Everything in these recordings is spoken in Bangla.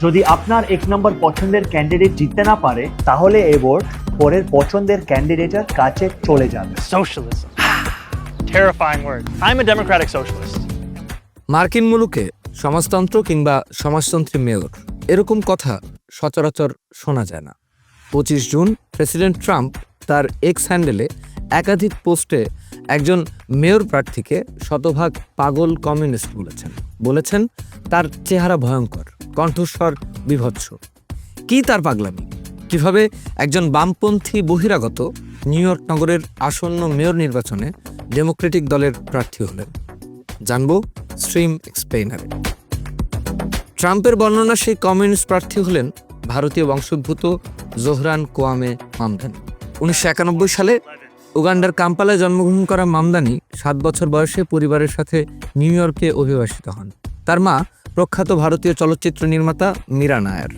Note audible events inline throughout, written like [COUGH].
যদি আপনার এক নম্বর পছন্দের ক্যান্ডিডেট জিততে না পারে তাহলে এ ভোট পরের পছন্দের ক্যান্ডিডেটের কাছে চলে যাবে Socialism. [SIGHS] Terrifying word. I'm a democratic socialist. মার্কিন মুলুকে সমাজতন্ত্র কিংবা সমাজতন্ত্রী মেয়র এরকম কথা সচরাচর শোনা যায় না পঁচিশ জুন প্রেসিডেন্ট ট্রাম্প তার এক্স হ্যান্ডেলে একাধিক পোস্টে একজন মেয়র প্রার্থীকে শতভাগ পাগল কমিউনিস্ট বলেছেন বলেছেন তার চেহারা ভয়ঙ্কর কণ্ঠস্বর বিভৎস। কি তার পাগলামি? কীভাবে একজন বামপন্থী বহিরাগত নিউ ইয়র্ক নগরের আসন্ন মেয়র নির্বাচনে ডেমোক্রেটিক দলের প্রার্থী হলেন? জানব স্ট্রিম এক্সপ্লেইনারে। ট্রাম্পের বর্ণনা সেই কমিউনিস্ট প্রার্থী হলেন ভারতীয় বংশোদ্ভূত জোহরান কোয়ামে মামদানি। উনিশশো একানব্বই সালে উগান্ডার কাম্পালায় জন্মগ্রহণ করা মামদানি সাত বছর বয়সে পরিবারের সাথে নিউ ইয়র্কে অভিবাসিত হন। তার মা প্রখ্যাত ভারতীয় চলচ্চিত্র নির্মাতা মীরা নায়ার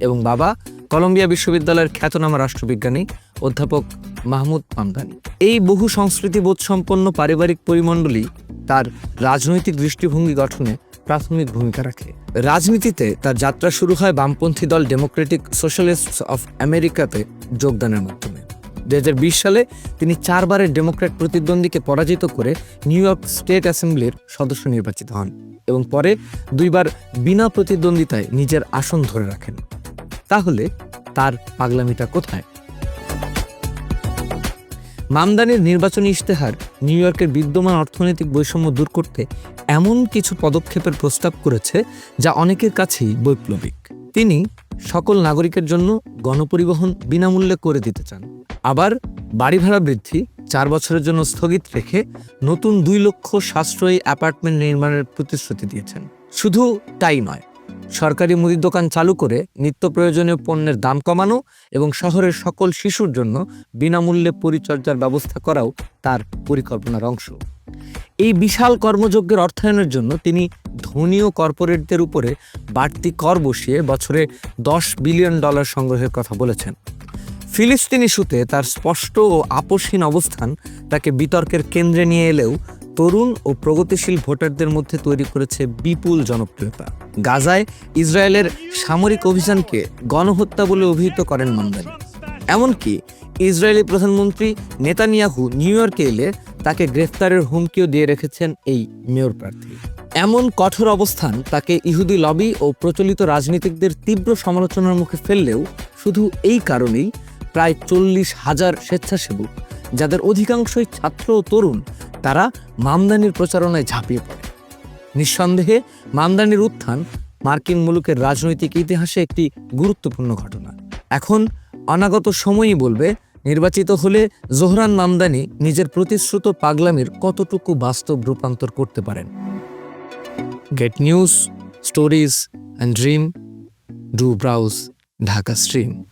এবং বাবা কলম্বিয়া বিশ্ববিদ্যালয়ের খ্যাতনামা রাষ্ট্রবিজ্ঞানী অধ্যাপক মাহমুদ মামদানি এই বহু সংস্কৃতিবোধ সম্পন্ন পারিবারিক পরিমণ্ডলী তার রাজনৈতিক দৃষ্টিভঙ্গি গঠনে প্রাথমিক ভূমিকা রাখে। রাজনীতিতে তার যাত্রা শুরু হয় বামপন্থী দল ডেমোক্রেটিক সোশ্যালিস্ট অফ আমেরিকাতে যোগদানের মাধ্যমে। দু সালে তিনি চারবারের ডেমোক্র্যাট প্রতিদ্বন্দ্বীকে পরাজিত করে নিউ ইয়র্ক স্টেট অ্যাসেম্বলির সদস্য নির্বাচিত হন এবং পরে দুইবার বিনা প্রতিদ্বন্দ্বিতায় নিজের আসন ধরে রাখেন। তাহলে তার পাগলামিটা কোথায়? মামদানির নির্বাচনী ইশতেহার নিউ ইয়র্কের বিদ্যমান অর্থনৈতিক বৈষম্য দূর করতে এমন কিছু পদক্ষেপের প্রস্তাব করেছে যা অনেকের কাছেই বৈপ্লবিক। তিনি সকল নাগরিকের জন্য গণপরিবহন বিনামূল্যে করে দিতে চান। আবার বাড়ি ভাড়া বৃদ্ধি, চার বছরের জন্য স্থগিত রেখে নতুন দুই লক্ষ সাশ্রয়ী অ্যাপার্টমেন্ট নির্মাণের প্রতিশ্রুতি দিয়েছেন। শুধু তাই নয়, সরকারি মুদির দোকান চালু করে নিত্য প্রয়োজনীয় পণ্যের দাম কমানো এবং শহরের সকল শিশুর জন্য বিনামূল্যে পরিচর্যার ব্যবস্থা করাও তার পরিকল্পনার অংশ। এই বিশাল কর্মযজ্ঞের অর্থায়নের জন্য তিনি ধনী ও কর্পোরেটদের উপরে বাড়তি কর বসিয়ে বছরে দশ বিলিয়ন ডলার সংগ্রহের কথা বলেছেন। ফিলিস্তিনি ইস্যুতে তার স্পষ্ট ও আপোষহীন অবস্থান তাকে বিতর্কের কেন্দ্রে নিয়ে এলেও তরুণ ও প্রগতিশীল ভোটারদের মধ্যে তৈরি করেছে বিপুল জনপ্রিয়তা। গাজায় ইসরায়েলের সামরিক অভিযানকে গণহত্যা বলে অভিহিত করেন মামদানি এমনকি ইসরায়েলি প্রধানমন্ত্রী নেতানিয়াহু নিউ ইয়র্কে এলে তাকে গ্রেফতারের হুমকিও দিয়ে রেখেছেন এই মেয়র প্রার্থী। এমন কঠোর অবস্থান তাকে ইহুদি লবি ও প্রচলিত রাজনীতিকদের তীব্র সমালোচনার মুখে ফেললেও শুধু এই কারণেই প্রায় চল্লিশ হাজার স্বেচ্ছাসেবক, যাদের অধিকাংশই ছাত্র ও তরুণ, তারা মামদানির প্রচারণায় ঝাঁপিয়ে পড়ে। নিঃসন্দেহে, মামদানির উত্থান মার্কিন মুলুকের রাজনৈতিক ইতিহাসে একটি গুরুত্বপূর্ণ ঘটনা। এখন অনাগত সময়ই বলবে, নির্বাচিত হলে জোহরান মামদানি নিজের প্রতিশ্রুত পাগলামির কতটুকু বাস্তব রূপান্তর করতে পারেন? Get news stories and dream do browse Dhaka stream